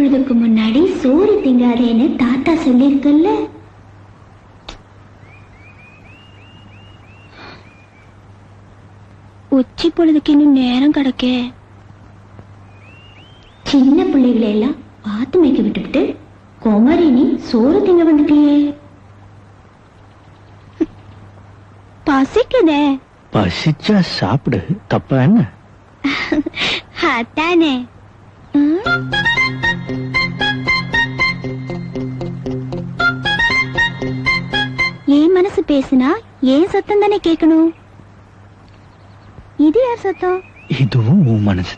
பொழுதுக்கு முன்னாடி சோறு திங்காதேன்னு தாத்தா சொல்லியிருக்குல்ல? உச்சி பொழுதுக்கு இன்னும் நேரம் கிடக்கே. சின்ன பிள்ளைகளை எல்லாம் பார்த்து மேய்க்க விட்டுவிட்டு குமரினி சோறு திங்க வந்துட்டியே. பசிக்குதே. பசிச்சா சாப்பிடு. தப்பா என்ன? அதானே. மனசு பேசுனா ஏன் சத்தம் தானே கேட்கணும் இது யார் சத்தம் இதுவும் உன் மனசு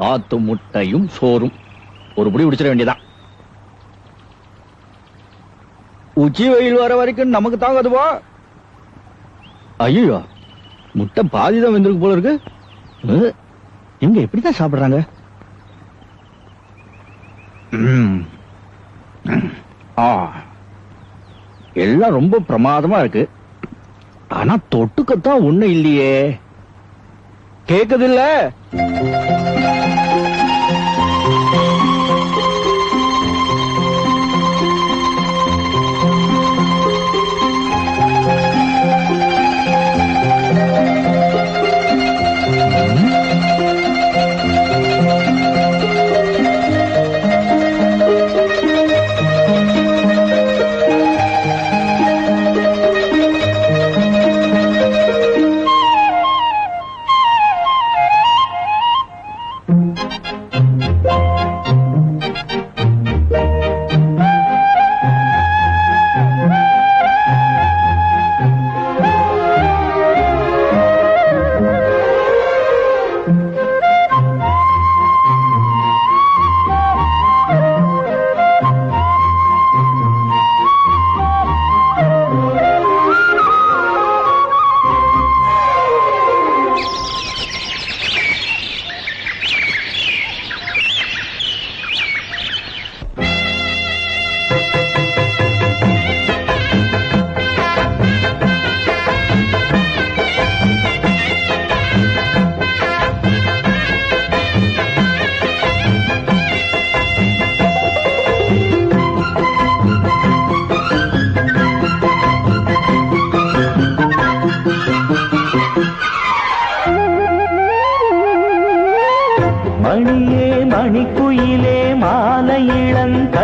வாத்து முட்டையும் சோறும். ஒரு புடி குடிச்சிட வேண்டியதான் உச்சி வெயில் வர வரைக்கும் நமக்கு தாங்காதுவா? ஐயோ முட்டை பாதிதான் வெந்திருக்கு போல இருக்கு. இங்க இவங்க எப்படிதான் சாப்பிடுறாங்க? ஆ எல்லாம் ரொம்ப பிரமாதமா இருக்கு. ஆனா தொட்டுக்கத்தான் ஒண்ணு இல்லையே. கேக்குது இல்ல?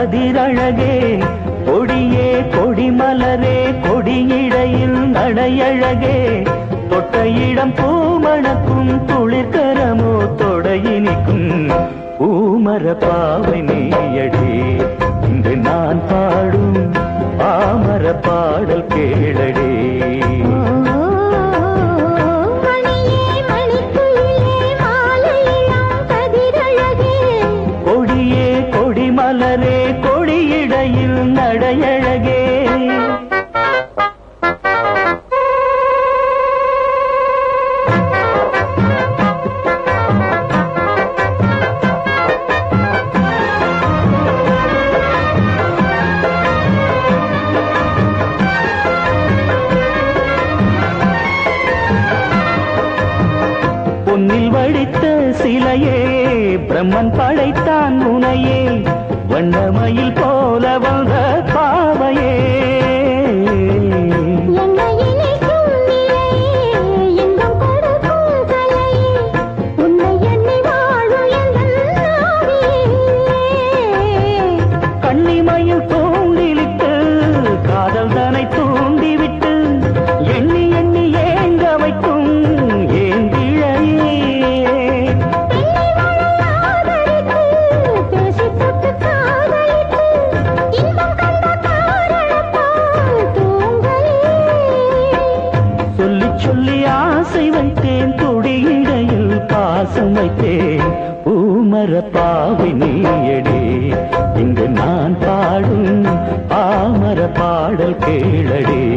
கதிரழகே கொடியே கொடிமலரே கொடியிடையில் நடையழகே. தொட்ட இடம் பூமணக்கும் துளிர்கரமோ தொடையினிக்கும் பூமர பாவ சிலையே பிரம்மன் படைத்தான் முனையே வண்ணமயில் போல வந்த பாவையே. சொல்லி ஆசை வைத்தேன். துடியிடையில் பாசம் வைத்தேன். பூமர பாவி இங்கு நான் பாடும் பாமர பாடல் கேளடே.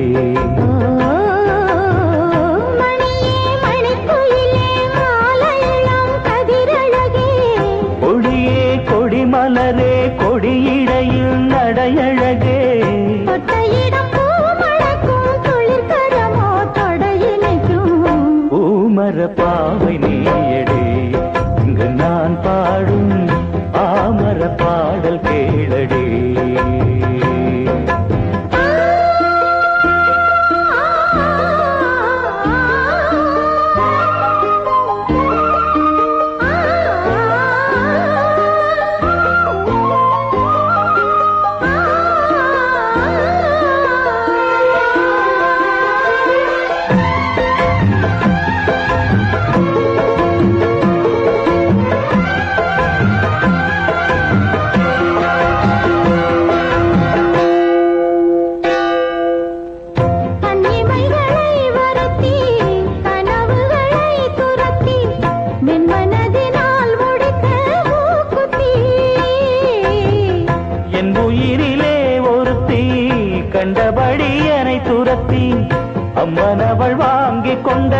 வழி என்னை துரத்தி அம்மனவள் வாங்கிக் கொண்ட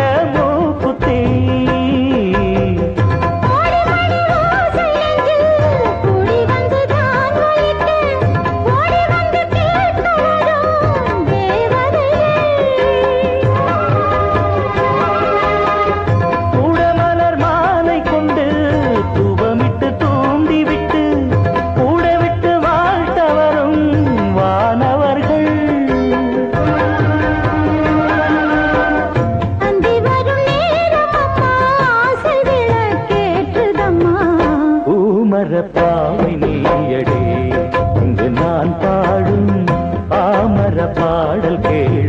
பாடல் கேள்